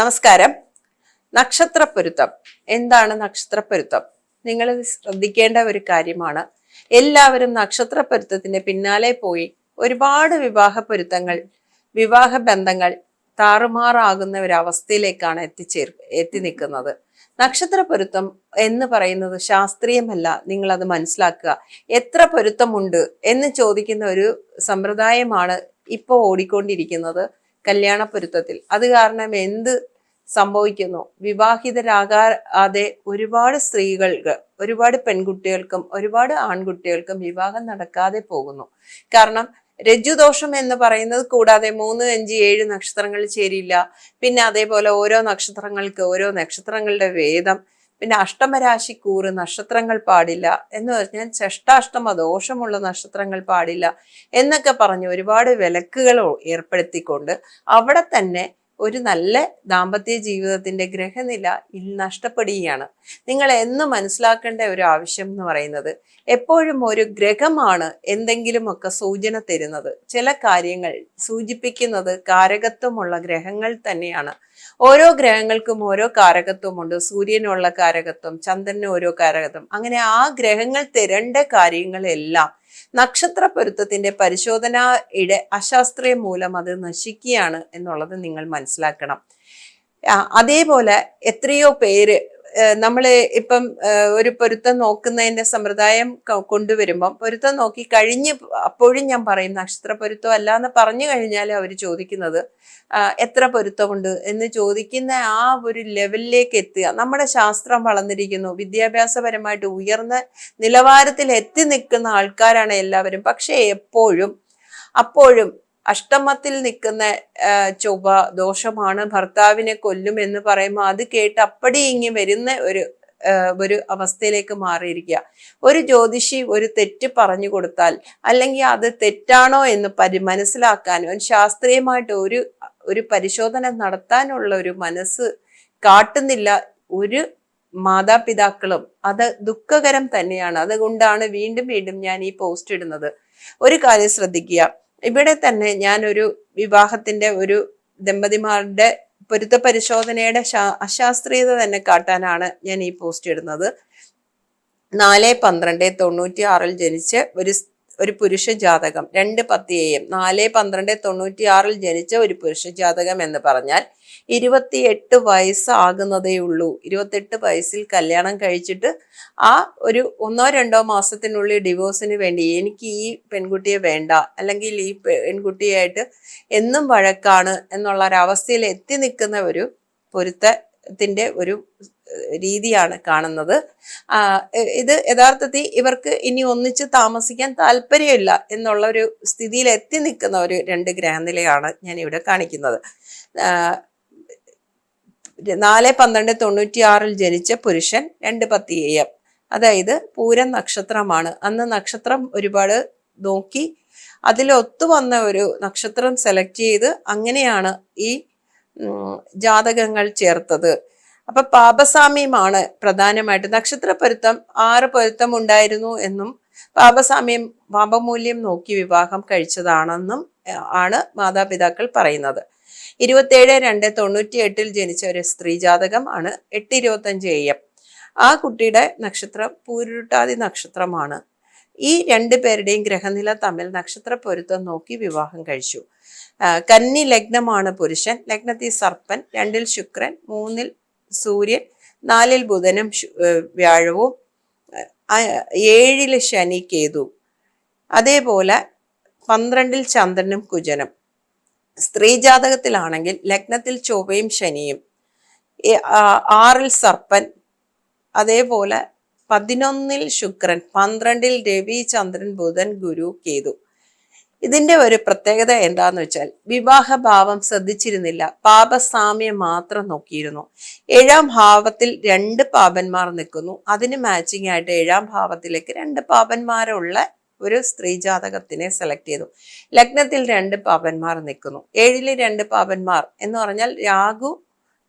നമസ്കാരം. നക്ഷത്രപ്പൊരുത്തം എന്താണ് നക്ഷത്രപ്പൊരുത്തം നിങ്ങൾ ശ്രദ്ധിക്കേണ്ട ഒരു കാര്യമാണ്. എല്ലാവരും നക്ഷത്രപ്പൊരുത്തത്തിന്റെ പിന്നാലെ പോയി ഒരുപാട് വിവാഹ പൊരുത്തങ്ങൾ വിവാഹ ബന്ധങ്ങൾ താറുമാറാകുന്ന ഒരു അവസ്ഥയിലേക്കാണ് എത്തിച്ചേർ എത്തി നിൽക്കുന്നത്. നക്ഷത്ര പൊരുത്തം എന്ന് പറയുന്നത് ശാസ്ത്രീയമല്ല. നിങ്ങൾ അത് മനസ്സിലാക്കുക. എത്ര പൊരുത്തമുണ്ട് എന്ന് ചോദിക്കുന്ന ഒരു സമ്പ്രദായമാണ് ഇപ്പോൾ ഓടിക്കൊണ്ടിരിക്കുന്നത് കല്യാണ പൊരുത്തത്തിൽ. അത് കാരണം എന്ത് സംഭവിക്കുന്നു. വിവാഹിതരാകാതെ ഒരുപാട് സ്ത്രീകൾക്ക് ഒരുപാട് പെൺകുട്ടികൾക്കും ഒരുപാട് ആൺകുട്ടികൾക്കും വിവാഹം നടക്കാതെ പോകുന്നു. കാരണം രജ്ജുദോഷം എന്ന് പറയുന്നത് കൂടാതെ മൂന്ന് അഞ്ച് ഏഴ് നക്ഷത്രങ്ങൾ ചേരില്ല പിന്നെ അതേപോലെ ഓരോ നക്ഷത്രങ്ങൾക്ക് ഓരോ നക്ഷത്രങ്ങളുടെ വേദം. പിന്നെ അഷ്ടമരാശി കൂറ് നക്ഷത്രങ്ങൾ പാടില്ല എന്ന് പറഞ്ഞാൽ ഷഷ്ടാഷ്ടമ ദോഷമുള്ള നക്ഷത്രങ്ങൾ പാടില്ല എന്നൊക്കെ പറഞ്ഞ് ഒരുപാട് വിലക്കുകൾ ഏർപ്പെടുത്തിക്കൊണ്ട് അവിടെ തന്നെ ഒരു നല്ല ദാമ്പത്യ ജീവിതത്തിന്റെ ഗ്രഹനില ഇൽ നഷ്ടപ്പെടുകയാണ്. നിങ്ങൾ എന്ന് മനസ്സിലാക്കേണ്ട ഒരു ആവശ്യം എന്ന് പറയുന്നത് എപ്പോഴും ഒരു ഗ്രഹമാണ് എന്തെങ്കിലുമൊക്കെ സൂചന തരുന്നത്. ചില കാര്യങ്ങൾ സൂചിപ്പിക്കുന്നത് കാരകത്വമുള്ള ഗ്രഹങ്ങൾ തന്നെയാണ്. ഓരോ ഗ്രഹങ്ങൾക്കും ഓരോ കാരകത്വമുണ്ട്. സൂര്യനുള്ള കാരകത്വം ചന്ദ്രന് ഓരോ കാരകത്വം. അങ്ങനെ ആ ഗ്രഹങ്ങൾ തരേണ്ട കാര്യങ്ങളെല്ലാം നക്ഷത്ര പൊരുത്തത്തിന്റെ പരിശോധനയുടെ അശാസ്ത്രീയ മൂലം അത് നശിക്കുകയാണ് എന്നുള്ളത് നിങ്ങൾ മനസ്സിലാക്കണം. അതേപോലെ എത്രയോ പേര് നമ്മൾ ഇപ്പം ഒരു പൊരുത്തം നോക്കുന്നതിന്റെ സമ്പ്രദായം കൊണ്ടുവരുമ്പം പൊരുത്തം നോക്കി കഴിഞ്ഞ് അപ്പോഴും ഞാൻ പറയും നക്ഷത്ര പൊരുത്തം അല്ല എന്ന് പറഞ്ഞു കഴിഞ്ഞാൽ അവർ ചോദിക്കുന്നത് എത്ര പൊരുത്തമുണ്ട് എന്ന് ചോദിക്കുന്ന ആ ഒരു ലെവലിലേക്ക് എത്തുക. നമ്മുടെ ശാസ്ത്രം വളർന്നിരിക്കുന്നു. വിദ്യാഭ്യാസപരമായിട്ട് ഉയർന്ന നിലവാരത്തിൽ എത്തി നിൽക്കുന്ന ആൾക്കാരാണ് എല്ലാവരും. പക്ഷേ എപ്പോഴും അപ്പോഴും അഷ്ടമത്തിൽ നിൽക്കുന്ന ചൊവ്വ ദോഷമാണ് ഭർത്താവിനെ കൊല്ലും എന്ന് പറയുമ്പോൾ അത് കേട്ട് അപ്പടി ഇങ്ങി വരുന്ന ഒരു ഒരു അവസ്ഥയിലേക്ക് മാറിയിരിക്കുക. ഒരു ജ്യോതിഷി ഒരു തെറ്റ് പറഞ്ഞു കൊടുത്താൽ അല്ലെങ്കിൽ അത് തെറ്റാണോ എന്ന് പരി മനസ്സിലാക്കാനോ ശാസ്ത്രീയമായിട്ട് ഒരു ഒരു പരിശോധന നടത്താനുള്ള ഒരു മനസ്സ് കാട്ടുന്നില്ല. ഒരു മാതാപിതാക്കളും അത് ദുഃഖകരം തന്നെയാണ്. അതുകൊണ്ടാണ് വീണ്ടും വീണ്ടും ഞാൻ ഈ പോസ്റ്റ് ഇടുന്നത്. ഒരു കാര്യം ശ്രദ്ധിക്കുക. ഇവിടെ തന്നെ ഞാൻ ഒരു വിവാഹത്തിന്റെ ഒരു ദമ്പതിമാരുടെ പൊരുത്ത പരിശോധനയുടെ അശാസ്ത്രീയത തന്നെ കാട്ടാനാണ് ഞാൻ ഈ പോസ്റ്റ് ഇടുന്നത്. നാല് പന്ത്രണ്ട് തൊണ്ണൂറ്റി ആറിൽ ജനിച്ച് ഒരു ഒരു പുരുഷ ജാതകം രണ്ട് പത്ത് എ എം. നാല് പന്ത്രണ്ട് തൊണ്ണൂറ്റി ആറിൽ ജനിച്ച ഒരു പുരുഷ ജാതകം എന്ന് പറഞ്ഞാൽ ഇരുപത്തിയെട്ട് വയസ്സാകുന്നതേ ഉള്ളൂ. ഇരുപത്തെട്ട് വയസ്സിൽ കല്യാണം കഴിച്ചിട്ട് ആ ഒരു ഒന്നോ രണ്ടോ മാസത്തിനുള്ളിൽ ഡിവോഴ്സിന് വേണ്ടി എനിക്ക് ഈ പെൺകുട്ടിയെ വേണ്ട അല്ലെങ്കിൽ ഈ പെൺകുട്ടിയായിട്ട് എന്നും വഴക്കാണ് എന്നുള്ള ഒരവസ്ഥയിൽ എത്തി നിൽക്കുന്ന ഒരു പൊരുത്തത്തിന്റെ ഒരു രീതിയാണ് കാണുന്നത്. ഇത് യഥാർത്ഥത്തിൽ ഇവർക്ക് ഇനി ഒന്നിച്ച് താമസിക്കാൻ താല്പര്യമില്ല എന്നുള്ള ഒരു സ്ഥിതിയിൽ എത്തി നിൽക്കുന്ന ഒരു രണ്ട് ഗ്രഹനിലയാണ് ഞാൻ ഇവിടെ കാണിക്കുന്നത് നാല് പന്ത്രണ്ട് തൊണ്ണൂറ്റി ആറിൽ ജനിച്ച പുരുഷൻ രണ്ട് പത്തി എ അതായത് പൂരം നക്ഷത്രമാണ്. അന്ന് നക്ഷത്രം ഒരുപാട് നോക്കി അതിൽ ഒത്തുവന്ന ഒരു നക്ഷത്രം സെലക്ട് ചെയ്ത് അങ്ങനെയാണ് ഈ ജാതകങ്ങൾ ചേർത്തത്. അപ്പൊ പാപസാമ്യമാണ് പ്രധാനമായിട്ട്. നക്ഷത്ര പൊരുത്തം ആറ് പൊരുത്തം ഉണ്ടായിരുന്നു എന്നും പാപസാമ്യം പാപമൂല്യം നോക്കി വിവാഹം കഴിച്ചതാണെന്നും ആണ് മാതാപിതാക്കൾ പറയുന്നത്. ഇരുപത്തേഴ് രണ്ട് തൊണ്ണൂറ്റി എട്ടിൽ ജനിച്ച ഒരു സ്ത്രീ ജാതകം ആണ് എട്ട് ഇരുപത്തഞ്ച് എ എം. ആ കുട്ടിയുടെ നക്ഷത്രം പൂരുട്ടാതി നക്ഷത്രമാണ്. ഈ രണ്ടു പേരുടെയും ഗ്രഹനില തമ്മിൽ നക്ഷത്ര പൊരുത്തം നോക്കി വിവാഹം കഴിച്ചു. കന്നി ലഗ്നമാണ് പുരുഷൻ. ലഗ്നത്തിൽ സർപ്പൻ രണ്ടിൽ ശുക്രൻ മൂന്നിൽ സൂര്യൻ നാലിൽ ബുധനും വ്യാഴവും ഏഴിൽ ശനി കേതു. അതേപോലെ പന്ത്രണ്ടിൽ ചന്ദ്രനും കുജനും. സ്ത്രീ ജാതകത്തിലാണെങ്കിൽ ലഗ്നത്തിൽ ചൊവ്വയും ശനിയും. ആറിൽ സർപ്പൻ. അതേപോലെ പതിനൊന്നിൽ ശുക്രൻ പന്ത്രണ്ടിൽ രവി ചന്ദ്രൻ ബുധൻ ഗുരു കേതു. ഇതിന്റെ ഒരു പ്രത്യേകത എന്താന്ന് വെച്ചാൽ വിവാഹഭാവം ശ്രദ്ധിച്ചിരുന്നില്ല. പാപസാമ്യം മാത്രം നോക്കിയിരുന്നു. ഏഴാം ഭാവത്തിൽ രണ്ട് പാപന്മാർ നിൽക്കുന്നു. അതിന് മാച്ചിങ് ആയിട്ട് ഏഴാം ഭാവത്തിലേക്ക് രണ്ട് പാപന്മാരുള്ള ഒരു സ്ത്രീ ജാതകത്തിനെ സെലക്ട് ചെയ്തു. ലഗ്നത്തിൽ രണ്ട് പാപന്മാർ നിൽക്കുന്നു. ഏഴിലെ രണ്ട് പാപന്മാർ എന്ന് പറഞ്ഞാൽ രാഹു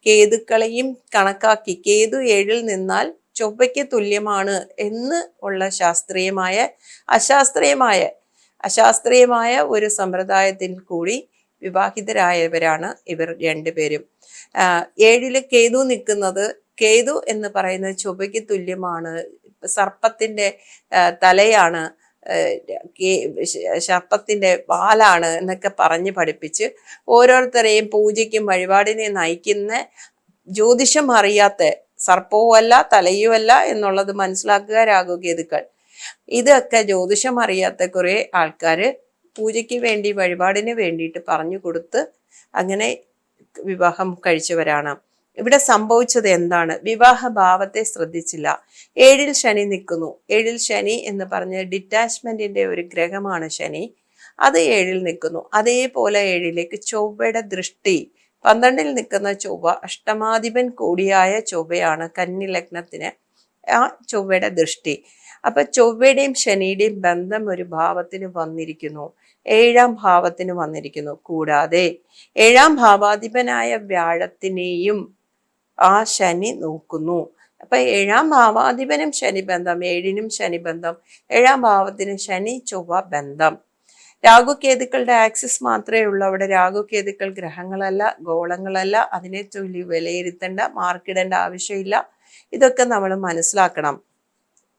കേതുക്കളെയും കണക്കാക്കി കേതു ഏഴിൽ നിന്നാൽ ചൊവ്വയ്ക്ക് തുല്യമാണ് എന്ന് ഉള്ള ശാസ്ത്രീയമായ അശാസ്ത്രീയമായ അശാസ്ത്രീയമായ ഒരു സമ്പ്രദായത്തിൽ കൂടി വിവാഹിതരായവരാണ് ഇവർ രണ്ടുപേരും. ഏഴിൽ കേതു നിൽക്കുന്നത് കേതു എന്ന് പറയുന്നത് ചൊവ്വയ്ക്ക് തുല്യമാണ്. സർപ്പത്തിന്റെ തലയാണ് സർപ്പത്തിന്റെ പാലാണ് എന്നൊക്കെ പറഞ്ഞ് പഠിപ്പിച്ച് ഓരോരുത്തരെയും പൂജയ്ക്കും വഴിപാടിനെ നയിക്കുന്ന ജ്യോതിഷം അറിയാത്ത സർപ്പവുമല്ല തലയുമല്ല എന്നുള്ളത് മനസ്സിലാക്കുക രാഘുകേതുക്കൾ ഇതൊക്കെ ജ്യോതിഷം അറിയാത്ത കുറേ ആൾക്കാർ പൂജയ്ക്ക് വേണ്ടി വഴിപാടിന് വേണ്ടിയിട്ട് പറഞ്ഞു കൊടുത്ത് അങ്ങനെ വിവാഹം കഴിച്ചവരാണ്. ഇവിടെ സംഭവിച്ചത് എന്താണ്? വിവാഹ ഭാവത്തെ ശ്രദ്ധിച്ചില്ല. ഏഴിൽ ശനി നിൽക്കുന്നു. ഏഴിൽ ശനി എന്ന് പറഞ്ഞ ഡിറ്റാച്ച്മെന്റിന്റെ ഒരു ഗ്രഹമാണ് ശനി. അത് ഏഴിൽ നിൽക്കുന്നു. അതേപോലെ ഏഴിലേക്ക് ചൊവ്വയുടെ ദൃഷ്ടി. പന്ത്രണ്ടിൽ നിൽക്കുന്ന ചൊവ്വ അഷ്ടമാധിപൻ കൂടിയായ ചൊവ്വയാണ് കന്നി ലഗ്നത്തിന് ആ ചൊവ്വയുടെ ദൃഷ്ടി. അപ്പൊ ചൊവ്വയുടെയും ശനിയുടെയും ബന്ധം ഒരു ഭാവത്തിന് വന്നിരിക്കുന്നു. ഏഴാം ഭാവത്തിന് വന്നിരിക്കുന്നു. കൂടാതെ ഏഴാം ഭാവാധിപനായ വ്യാഴത്തിനെയും ആ ശനി നോക്കുന്നു. അപ്പൊ ഏഴാം ഭാവാധിപനും ശനി ബന്ധം ഏഴിനും ശനി ബന്ധം ഏഴാം ഭാവത്തിന് ശനി ചൊവ്വ ബന്ധം. രാഹുകേതുക്കളുടെ ആക്സിസ് മാത്രമേ ഉള്ളൂ. അവിടെ രാഹുകേതുക്കൾ ഗ്രഹങ്ങളല്ല ഗോളങ്ങളല്ല. അതിനെ ചൊല്ലി വിലയിരുത്തേണ്ട മാർക്കിടേണ്ട ആവശ്യമില്ല. ഇതൊക്കെ നമ്മൾ മനസ്സിലാക്കണം.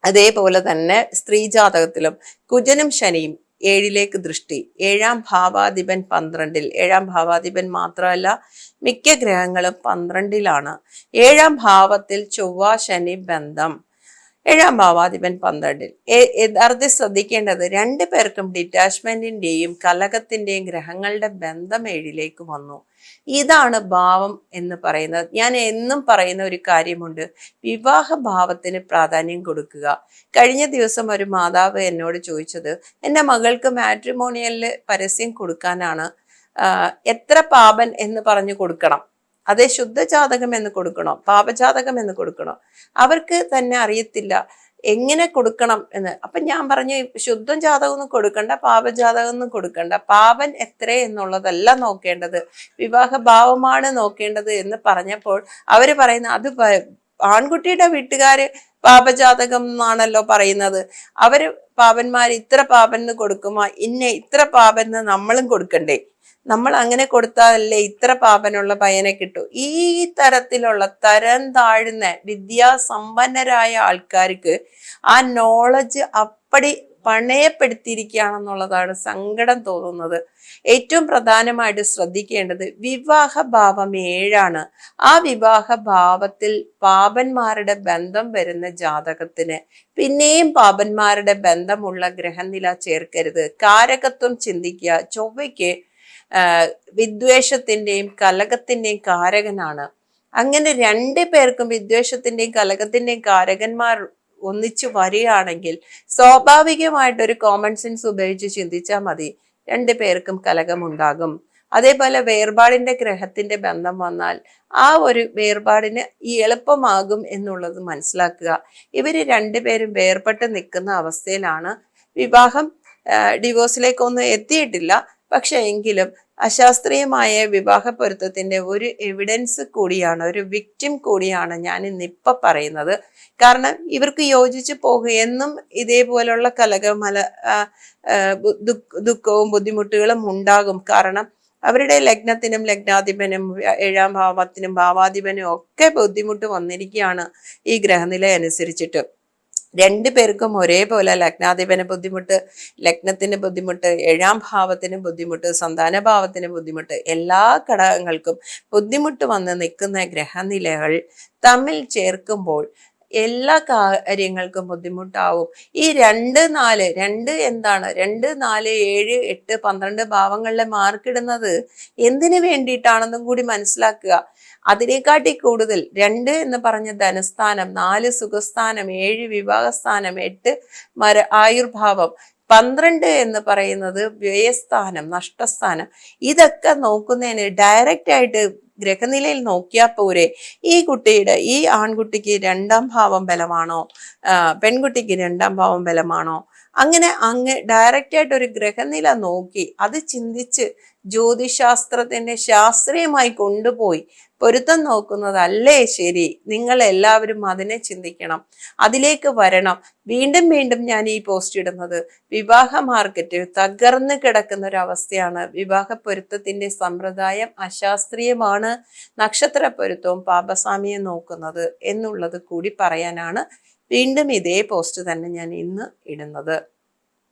അതേപോലെ തന്നെ സ്ത്രീ ജാതകത്തിലും കുജനും ശനിയും ഏഴിലേക്ക് ദൃഷ്ടി. ഏഴാം ഭാവാധിപൻ പന്ത്രണ്ടിൽ. ഏഴാം ഭാവാധിപൻ മാത്രമല്ല മിക്ക ഗ്രഹങ്ങളും പന്ത്രണ്ടിലാണ്. ഏഴാം ഭാവത്തിൽ ചൊവ്വ ശനി ബന്ധം. ഏഴാം ഭാവാധിപൻ പന്ത്രണ്ടിൽ. യഥാർത്ഥ ശ്രദ്ധിക്കേണ്ടത് രണ്ടു പേർക്കും ഡിറ്റാച്ച്മെന്റിന്റെയും കലകത്തിന്റെയും ഗ്രഹങ്ങളുടെ ബന്ധം ഏഴിലേക്ക് വന്നു. ഇതാണ് ഭാവം എന്ന് പറയുന്നത്. ഞാൻ എന്നും പറയുന്ന ഒരു കാര്യമുണ്ട്. വിവാഹ ഭാവത്തിന് പ്രാധാന്യം കൊടുക്കുക. കഴിഞ്ഞ ദിവസം ഒരു മാതാവ് എന്നോട് ചോദിച്ചത് എന്റെ മകൾക്ക് മാട്രിമോണിയലിൽ പരസ്യം കൊടുക്കാനാണ് എത്ര പാപൻ എന്ന് പറഞ്ഞു കൊടുക്കണം? അതേ ശുദ്ധജാതകം എന്ന് കൊടുക്കണോ? പാപജാതകം എന്ന് കൊടുക്കണോ? അവർക്ക് തന്നെ അറിയത്തില്ല എങ്ങനെ കൊടുക്കണം എന്ന്. അപ്പൊ ഞാൻ പറഞ്ഞു ശുദ്ധം ജാതകം ഒന്നും കൊടുക്കണ്ട പാപജാതകം ഒന്നും കൊടുക്കണ്ട. പാപൻ എത്ര എന്നുള്ളതല്ല നോക്കേണ്ടത്. വിവാഹ ഭാവമാണ് നോക്കേണ്ടത് എന്ന് പറഞ്ഞപ്പോൾ അവർ പറയുന്ന അത് ആൺകുട്ടിയുടെ വീട്ടുകാര് പാപജാതകം എന്നാണല്ലോ പറയുന്നത്. അവർ പാപന്മാർ ഇത്ര പാപന്ന് കൊടുക്കുമോ? ഇന്നെ ഇത്ര പാപന്ന് നമ്മളും കൊടുക്കണ്ടേ? നമ്മൾ അങ്ങനെ കൊടുത്താലല്ലേ ഇത്ര പാപനുള്ള പയ്യനെ കിട്ടൂ? ഈ തരത്തിലുള്ള തരം താഴ്ന്ന വിദ്യാസമ്പന്നരായ ആൾക്കാർക്ക് ആ നോളജ് അപ്പടി പണയപ്പെടുത്തിയിരിക്കുകയാണെന്നുള്ളതാണ് സങ്കടം തോന്നുന്നത്. ഏറ്റവും പ്രധാനമായിട്ട് ശ്രദ്ധിക്കേണ്ടത് വിവാഹ ഭാവം ഏഴാണ്. ആ വിവാഹ ഭാവത്തിൽ പാപന്മാരുടെ ബന്ധം വരുന്ന ജാതകത്തിന്. പിന്നെയും പാപന്മാരുടെ ബന്ധമുള്ള ഗ്രഹനില ചേർക്കരുത്. കാരകത്വം ചിന്തിക്കുക. ചൊവ്വയ്ക്ക് വിദ്വേഷത്തിന്റെയും കലകത്തിന്റെയും കാരകനാണ്. അങ്ങനെ രണ്ടു പേർക്കും വിദ്വേഷത്തിന്റെയും കലകത്തിന്റെയും കാരകന്മാർ ഒന്നിച്ചു വരികയാണെങ്കിൽ സ്വാഭാവികമായിട്ട് ഒരു കോമൺ സെൻസ് ഉപയോഗിച്ച് ചിന്തിച്ചാൽ മതി. രണ്ടു പേർക്കും കലകമുണ്ടാകും അതേപോലെ വേർപാടിന്റെ ഗ്രഹത്തിന്റെ ബന്ധം വന്നാൽ ആ ഒരു വേർപാടിന് ഈ എളുപ്പമാകും എന്നുള്ളത് മനസ്സിലാക്കുക. ഇവർ രണ്ടുപേരും വേർപെട്ട് നിൽക്കുന്ന അവസ്ഥയിലാണ്. വിവാഹം ഡിവോഴ്സിലേക്കൊന്നും എത്തിയിട്ടില്ല. പക്ഷെ എങ്കിലും അശാസ്ത്രീയമായ വിവാഹ പൊരുത്തത്തിന്റെ ഒരു എവിഡൻസ് കൂടിയാണ് ഒരു വിക്റ്റിം കൂടിയാണ് ഞാൻ ഇന്നിപ്പൊ പറയുന്നത്. കാരണം ഇവർക്ക് യോജിച്ച് പോകുക എന്നും ഇതേപോലുള്ള കലകമല ദുഃഖവും ബുദ്ധിമുട്ടുകളും ഉണ്ടാകും. കാരണം അവരുടെ ലഗ്നത്തിനും ലഗ്നാധിപനും ഏഴാം ഭാവത്തിനും ഭാവാധിപനും ഒക്കെ ബുദ്ധിമുട്ട് വന്നിരിക്കുകയാണ് ഈ ഗ്രഹനില അനുസരിച്ചിട്ട്. രണ്ടു പേർക്കും ഒരേപോലെ ലഗ്നാധിപന് ബുദ്ധിമുട്ട് ലഗ്നത്തിന് ബുദ്ധിമുട്ട് ഏഴാം ഭാവത്തിന് ബുദ്ധിമുട്ട് സന്താന ഭാവത്തിന് ബുദ്ധിമുട്ട് എല്ലാ ഘടകങ്ങൾക്കും ബുദ്ധിമുട്ട് വന്ന് നിൽക്കുന്ന ഗ്രഹനിലകൾ തമ്മിൽ ചേർക്കുമ്പോൾ എല്ലാ കാര്യങ്ങൾക്കും ബുദ്ധിമുട്ടാവും. ഈ രണ്ട് നാല് രണ്ട് എന്താണ്? രണ്ട് നാല് ഏഴ് എട്ട് പന്ത്രണ്ട് ഭാവങ്ങളിലെ മാർക്കിടുന്നത് എന്തിനു വേണ്ടിയിട്ടാണെന്നും കൂടി മനസ്സിലാക്കുക. അതിനെക്കാട്ടി കൂടുതൽ രണ്ട് എന്ന് പറഞ്ഞ ധനസ്ഥാനം നാല് സുഖസ്ഥാനം ഏഴ് വിവാഹസ്ഥാനം എട്ട് മര ആയുർഭാവം പന്ത്രണ്ട് എന്ന് പറയുന്നത് വ്യയസ്ഥാനം നഷ്ടസ്ഥാനം. ഇതൊക്കെ നോക്കുന്നതിന് ഡയറക്റ്റ് ആയിട്ട് ഗ്രഹനിലയിൽ നോക്കിയാൽ പോരെ ഈ കുട്ടിയുടെ ഈ ആൺകുട്ടിക്ക് രണ്ടാം ഭാവം ബലമാണോ പെൺകുട്ടിക്ക് രണ്ടാം ഭാവം ബലമാണോ അങ്ങനെ അങ്ങ് ഡയറക്റ്റ് ആയിട്ട് ഒരു ഗ്രഹനില നോക്കി അത് ചിന്തിച്ച് ജ്യോതിശാസ്ത്രത്തിന്റെ ശാസ്ത്രീയമായി കൊണ്ടുപോയി പൊരുത്തം നോക്കുന്നതല്ലേ ശരി. നിങ്ങൾ എല്ലാവരും അതിനെ ചിന്തിക്കണം അതിലേക്ക് വരണം. വീണ്ടും വീണ്ടും ഞാൻ ഈ പോസ്റ്റ് ഇടുന്നത് വിവാഹ മാർക്കറ്റ് തകർന്നു കിടക്കുന്ന ഒരു അവസ്ഥയാണ്. വിവാഹ പൊരുത്തത്തിന്റെ സമ്പ്രദായം അശാസ്ത്രീയമാണ്. നക്ഷത്ര പൊരുത്തവും പാപസ്വാമിയെ നോക്കുന്നത് എന്നുള്ളത് കൂടി പറയാനാണ് വീണ്ടും ഇതേ പോസ്റ്റ് തന്നെ ഞാൻ ഇന്ന് ഇടുന്നത്.